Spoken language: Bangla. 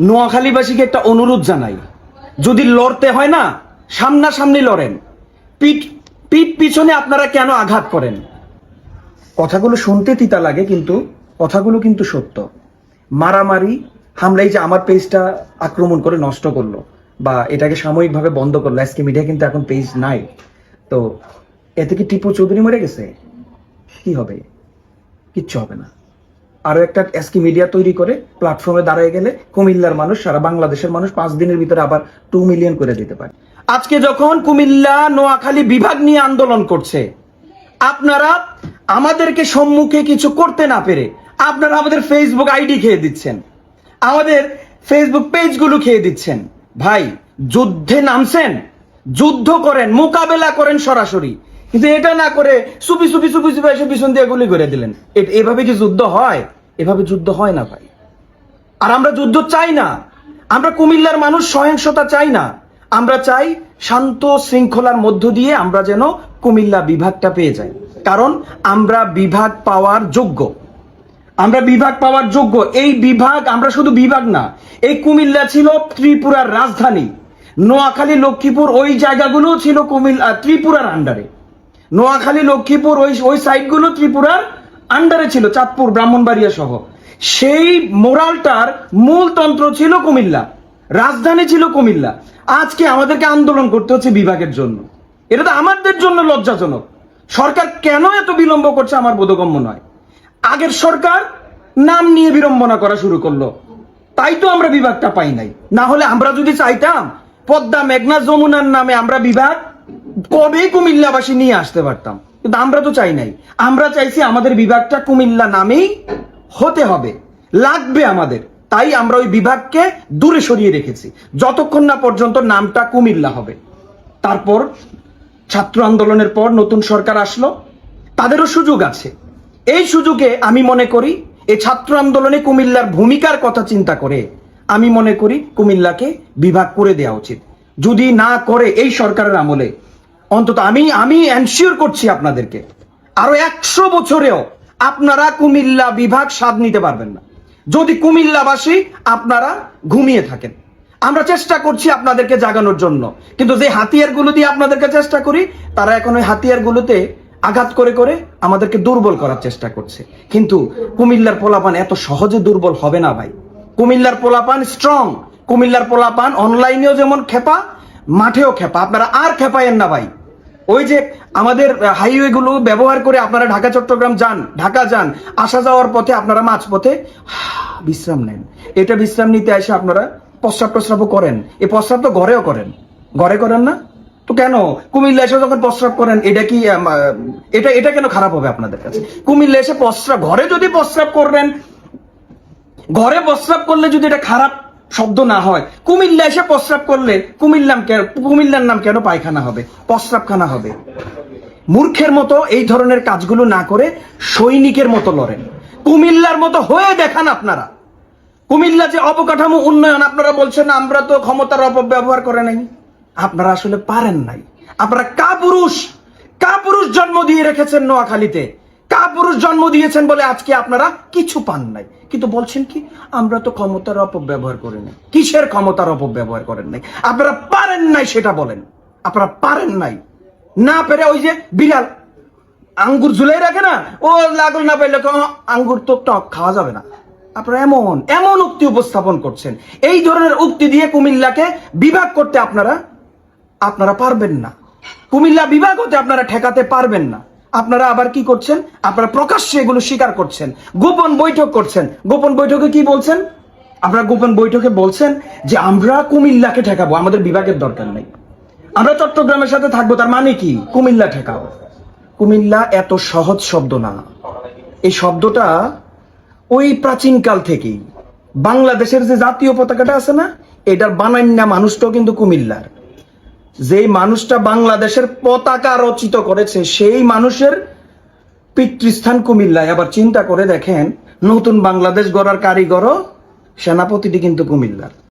নোয়াখালীবাসীকে একটা অনুরোধ জানাই। যদি লড়তে হয় না, সামনাসামনি লড়েন। পিঠ পিঠ পিছনে আপনারা কেন আঘাত করেন? কথাগুলো শুনতে তিতা লাগে, কিন্তু কথাগুলো কিন্তু সত্য। মারামারি, হামলাই যে আমার পেজটা আক্রমণ করে নষ্ট করল, বা এটাকে সাময়িকভাবে বন্ধ করল, আজকে মিডিয়া কিন্তু এখন পেজ নাই। তো, এতে কি টিপু চৌধুরী মরে গেছে? কি হবে? কিচ্ছু হবে না। আরও একটা এসকি মিডিয়া তৈরি করে প্ল্যাটফর্মে দাঁড়ায় গেলে কুমিল্লার মানুষ, সারা বাংলাদেশের মানুষ পাঁচ দিনের ভিতরে আবার টু মিলিয়ন করে দিতে পারে। আজকে যখন কুমিল্লা, নোয়াখালী বিভাগ নিয়ে আন্দোলন করছে, আপনারা আমাদেরকে সম্মুখে কিছু করতে না পেরে আপনারা আমাদের ফেসবুক আইডি খেয়ে দিচ্ছেন, আমাদের ফেসবুক পেজগুলো খেয়ে দিচ্ছেন। ভাই, যুদ্ধে নামছেন, যুদ্ধ করেন, মোকাবেলা করেন সরাসরি। কিন্তু এটা না করে সুপি সুপি সুপি সুপি এসে পিছন দিয়ে গুলি করে দিলেন। এভাবে কি যুদ্ধ হয়? এভাবে যুদ্ধ হয় না ভাই। আর আমরা যুদ্ধ চাই না। আমরা কুমিল্লার মানুষ, সহিংসতা চাই না। আমরা চাই শান্ত শৃঙ্খলার মধ্য দিয়ে আমরা যেন কুমিল্লা বিভাগটা পেয়ে যাই। কারণ আমরা বিভাগ পাওয়ার যোগ্য। আমরা বিভাগ পাওয়ার যোগ্য। এই বিভাগ আমরা শুধু বিভাগ না, এই কুমিল্লা ছিল ত্রিপুরার রাজধানী। নোয়াখালী, লক্ষ্মীপুর ওই জায়গাগুলো ছিল কুমিল্লা, ত্রিপুরার আন্ডারে নোয়াখালী, লক্ষ্মীপুর, ওই ওই সাইডগুলো ত্রিপুরার আন্ডারে ছিল, চাঁদপুর, ব্রাহ্মণবাড়িয়া সহ। সেই মোরালটার মূল তন্ত্র ছিল কুমিল্লা, রাজধানী ছিল কুমিল্লা। আজকে আমাদেরকে আন্দোলন করতে হচ্ছে বিভাগের জন্য। এটা তো আমাদের জন্য লজ্জাজনক। সরকার কেন এত বিলম্ব করছে আমার বোধগম্য নয়। আগের সরকার নাম নিয়ে বিড়ম্বনা করা শুরু করল। তাই তো আমরা বিভাগটা পাই নাই। না হলে আমরা যদি চাইতাম, পদ্মা, মেঘনা, যমুনার নামে আমরা বিভাগ কবে কুমিল্লাবাসী নিয়ে আসতে পারতাম। কিন্তু আমরা তো চাই নাই। আমরা চাইছি আমাদের বিভাগটা কুমিল্লা নামেই হতে হবে। লাগবে আমাদের। তাই আমরা ওই বিভাগকে দূরে সরিয়ে রেখেছি। যতক্ষণ না পর্যন্ত নামটা কুমিল্লা হবে। তারপর ছাত্র আন্দোলনের পর নতুন সরকার আসলো। তাদেরও সুযোগ আছে। এই সুযোগে আমি মনে করি এই ছাত্র আন্দোলনে কুমিল্লার ভূমিকার কথা চিন্তা করে আমি মনে করি কুমিল্লাকে বিভাগ করে দেওয়া উচিত। যদি না করে এই সরকারের আমলে, অন্তত আমি আমি এনশিওর করছি আপনাদেরকে, আরও একশো বছরেও আপনারা কুমিল্লা বিভাগ স্বাদ নিতে পারবেন না। যদি কুমিল্লাবাসী আপনারা ঘুমিয়ে থাকেন। আমরা চেষ্টা করছি আপনাদেরকে জাগানোর জন্য, কিন্তু যে হাতিয়ারগুলো দিয়ে আপনাদেরকে চেষ্টা করি, তারা এখন ওই হাতিয়ারগুলোতে আঘাত করে করে আমাদেরকে দুর্বল করার চেষ্টা করছে। কিন্তু কুমিল্লার পোলাপান এত সহজে দুর্বল হবে না ভাই। কুমিল্লার পোলাপান স্ট্রং কুমিল্লার পোলাপান অনলাইনেও যেমন খেপা, মাঠেও খেপা। আপনারা আর খেপায়েন না ভাই। ওই যে আমাদের হাইওয়ে গুলো ব্যবহার করে আপনারা ঢাকা, চট্টগ্রাম যান, ঢাকা যান, আসা যাওয়ার পথে আপনারা মাঝপথে বিশ্রাম নেন। এটা বিশ্রাম নিতে এসে আপনারা প্রস্রাব প্রস্রাবও করেন। এই প্রস্রাব তো ঘরেও করেন। ঘরে করেন না? তো কেন? কুমিল্লা এসে যখন প্রস্রাব করেন, এটা কি এটা এটা কেন খারাপ হবে আপনাদের কাছে? কুমিল্লা এসে প্রস্রাব ঘরে যদি প্রস্রাব করবেন, ঘরে প্রস্রাব করলে যদি এটা খারাপ শব্দ না হয়। কুমিল্লা এসে প্রস্রাব করলে কুমিল্লাম কুমিল্লার নাম কেন পায়খানা হবে? প্রস্রাবখানা হবে। মূর্খের মতো এই ধরনের কাজগুলো না করে সৈনিকের মতো লড়েন। কুমিল্লার মতো হয়ে দেখান আপনারা। কুমিল্লা যে অবকাঠামো উন্নয়ন, আপনারা বলছেন আমরা তো ক্ষমতার অপব্যবহার করে নাই। আপনারা আসলে পারেন নাই। আপনারা কাপুরুষ কাপুরুষ জন্ম দিয়ে রেখেছেন নোয়াখালীতে। কাপুরুষ জন্ম দিয়েছেন বলে আজকে আপনারা কিছু পান নাই। কিন্তু বলছেন কি, আমরা তো ক্ষমতার অপব্যবহার করি নাই। কিসের ক্ষমতার অপব্যবহার করেন নাই? আপনারা পারেন নাই সেটা বলেন। আপনারা পারেন নাই। না পেরে ওই যে বিড়াল, আঙ্গুর ঝুলাই রাখে না, ও লাগল না পাইলে আঙ্গুর তো টক খাওয়া যাবে না। আপনারা এমন এমন উক্তি উপস্থাপন করছেন। এই ধরনের উক্তি দিয়ে কুমিল্লাকে বিভাগ করতে আপনারা আপনারা পারবেন না। কুমিল্লা বিভাগ হতে আপনারা ঠেকাতে পারবেন না। আপনারা আবার কি করছেন? আপনারা প্রকাশ্যে এগুলো স্বীকার করছেন। গোপন বৈঠক করছেন। গোপন বৈঠকে কি বলছেন? আপনারা গোপন বৈঠকে বলছেন যে আমরা কুমিল্লাকে ঠেকাবো, আমাদের বিভাগের দরকার নেই। আমরা চট্টগ্রামের সাথে থাকব, তার মানে কি? কুমিল্লা ঠেকাও। কুমিল্লা এত সহজ শব্দ না। এই শব্দটা ওই প্রাচীনকাল থেকেই। বাংলাদেশের যে জাতীয় পতাকাটা আছে না, এটার বানান্যা মানুষটাও কিন্তু কুমিল্লার। যেই মানুষটা বাংলাদেশের পতাকা রচিত করেছে, সেই মানুষের পিতৃস্থান কুমিল্লায়। আবার চিন্তা করে দেখেন, নতুন বাংলাদেশ গড়ার কারিগরও সেনাপতিটি কিন্তু কুমিল্লার।